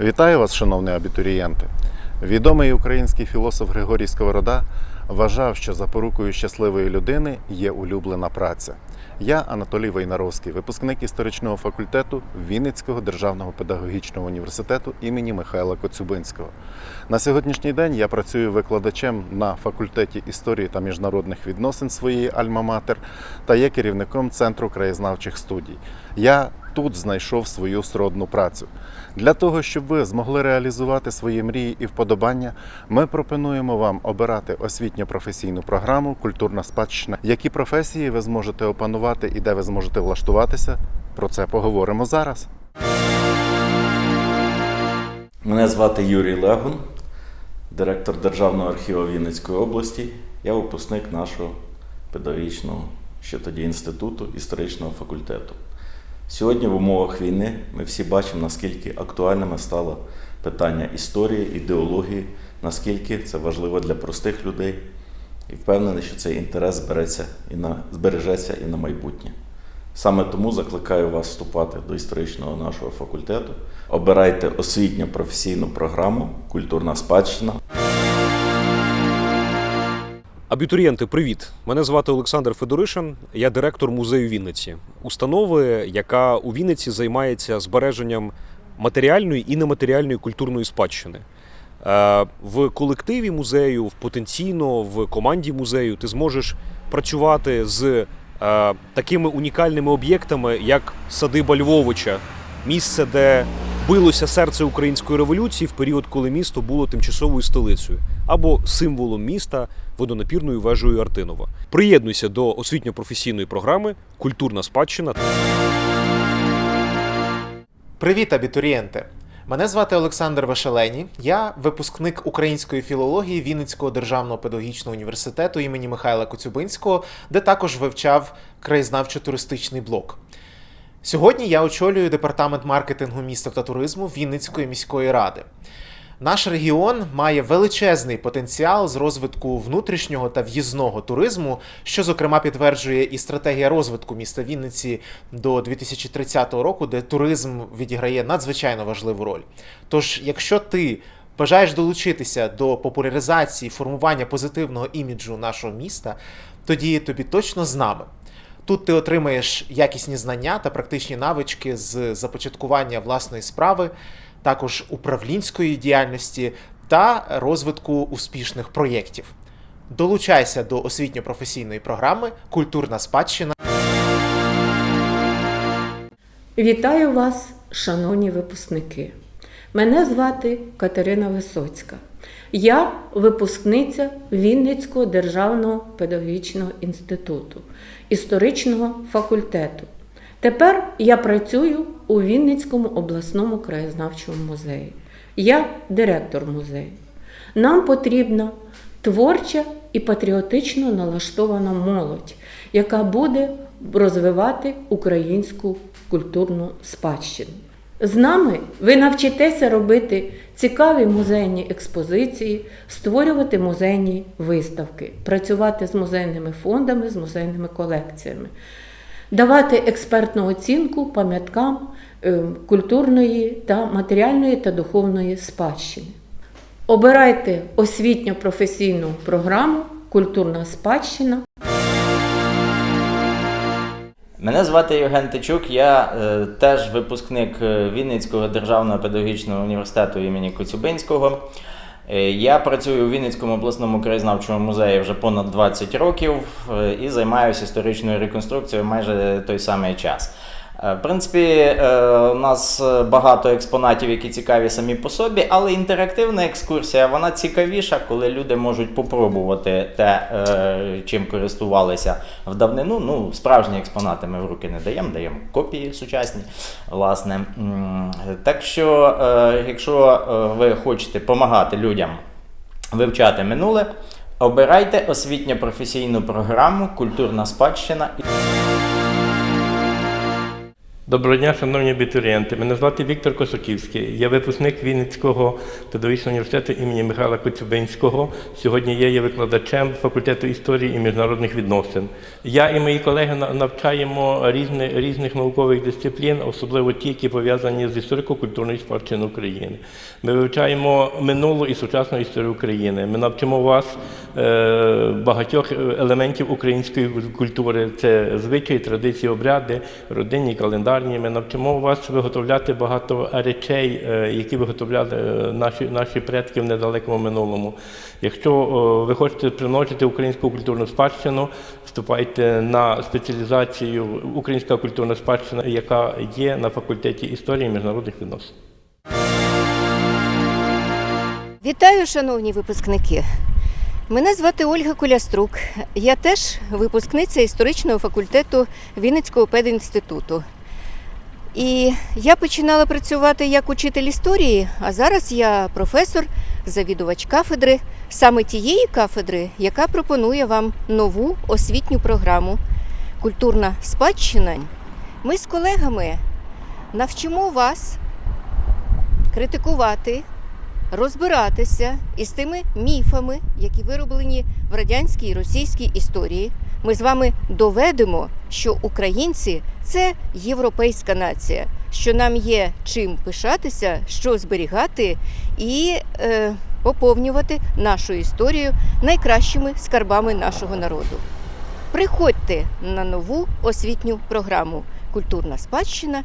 Вітаю вас, шановні абітурієнти. Відомий український філософ Григорій Сковорода вважав, що запорукою щасливої людини є улюблена праця. Я Анатолій Войнаровський, випускник історичного факультету Вінницького державного педагогічного університету імені Михайла Коцюбинського. На сьогоднішній день я працюю викладачем на факультеті історії та міжнародних відносин своєї Альма-Матер та є керівником Центру краєзнавчих студій. Я тут знайшов свою сродну працю. Для того, щоб ви змогли реалізувати свої мрії і вподобання, ми пропонуємо вам обирати освітньо-професійну програму Культурна спадщина. Які професії ви зможете опанувати і де ви зможете влаштуватися? Про це поговоримо зараз. Мене звати Юрій Легун, директор Державного архіву Вінницької області. Я випускник нашого педагогічного ще тоді інституту історичного факультету. Сьогодні в умовах війни ми всі бачимо, наскільки актуальними стало питання історії, ідеології, наскільки це важливо для простих людей. І впевнений, що цей інтерес збереться і на, збережеться і на майбутнє. Саме тому закликаю вас вступати до історичного нашого факультету. Обирайте освітньо професійну програму Культурна спадщина. Абітурієнти, привіт! Мене звати Олександр Федоришин, я директор музею Вінниці, установи, яка у Вінниці займається збереженням матеріальної і нематеріальної культурної спадщини. Е, В колективі музею, в потенційно в команді музею ти зможеш працювати з е, такими унікальними об'єктами, як садиба Львовича, місце, де билося серце української революції в період, коли місто було тимчасовою столицею, або символом міста водонапірною вежею Артинова. Приєднуйся до освітньо-професійної програми Культурна спадщина. Привіт, абітурієнти! Мене звати Олександр Вашелені. Я випускник української філології Вінницького державного педагогічного університету імені Михайла Коцюбинського, де також вивчав краєзнавчо-туристичний блок. Сьогодні я очолюю департамент маркетингу міста та туризму Вінницької міської ради. Наш регіон має величезний потенціал з розвитку внутрішнього та в'їзного туризму, що зокрема підтверджує і стратегія розвитку міста Вінниці до 2030 року, де туризм відіграє надзвичайно важливу роль. Тож, якщо ти бажаєш долучитися до популяризації формування позитивного іміджу нашого міста, тоді тобі точно з нами. Тут ти отримаєш якісні знання та практичні навички з започаткування власної справи, також управлінської діяльності та розвитку успішних проєктів. Долучайся до освітньо-професійної програми Культурна спадщина. Вітаю вас, шановні випускники. Мене звати Катерина Висоцька. Я випускниця Вінницького державного педагогічного інституту, історичного факультету. Тепер я працюю у Вінницькому обласному краєзнавчому музеї. Я директор музею. Нам потрібна творча і патріотично налаштована молодь, яка буде розвивати українську культурну спадщину. З нами ви навчитеся робити цікаві музейні експозиції, створювати музейні виставки, працювати з музейними фондами, з музейними колекціями, давати експертну оцінку пам'яткам е, культурної та матеріальної та духовної спадщини. Обирайте освітньо-професійну програму Культурна спадщина. Мене звати Євген Тичук, я е, теж випускник е, Вінницького державного педагогічного університету імені Коцюбинського. Е, Я працюю у Вінницькому обласному краєзнавчому музеї вже понад 20 років е, і займаюся історичною реконструкцією майже той самий час. Е, В принципі, е, у нас багато експонатів, які цікаві самі по собі, але інтерактивна екскурсія вона цікавіша, коли люди можуть попробувати те, е, чим користувалися в давнину. Ну, справжні експонати ми в руки не даємо, даємо копії сучасні. Власне. Так що, якщо ви хочете допомагати людям вивчати минуле, обирайте освітньо-професійну програму Культурна спадщина. Доброго дня, шановні абітурієнти. Мене звати Віктор Косаківський. Я випускник Вінницького педагогічного університету імені Михайла Коцюбинського. Сьогодні я є викладачем факультету історії і міжнародних відносин. Я і мої колеги навчаємо різни, різних наукових дисциплін, особливо ті, які пов'язані з історико-культурною спадщиною України. Ми вивчаємо минулу і сучасну історію України. Ми навчимо вас е, багатьох елементів української культури. Це звичаї, традиції, обряди, родинні, календарні. Ми навчимо вас виготовляти багато речей, е, які виготовляли е, наші, наші предки в недалекому минулому. Якщо е, ви хочете примножити українську культурну спадщину, вступайте на спеціалізацію Українська культурна спадщина, яка є на факультеті історії і міжнародних відносин. Вітаю, шановні випускники. Мене звати Ольга Коляструк. Я теж випускниця історичного факультету Вінницького педінституту. І я починала працювати як учитель історії, а зараз я професор, завідувач кафедри, саме тієї кафедри, яка пропонує вам нову освітню програму Культурна спадщина. Ми з колегами навчимо вас критикувати, розбиратися із тими міфами, які вироблені в радянській і російській історії. Ми з вами доведемо, що українці це європейська нація, що нам є чим пишатися, що зберігати і е, поповнювати нашу історію найкращими скарбами нашого народу. Приходьте на нову освітню програму Культурна спадщина.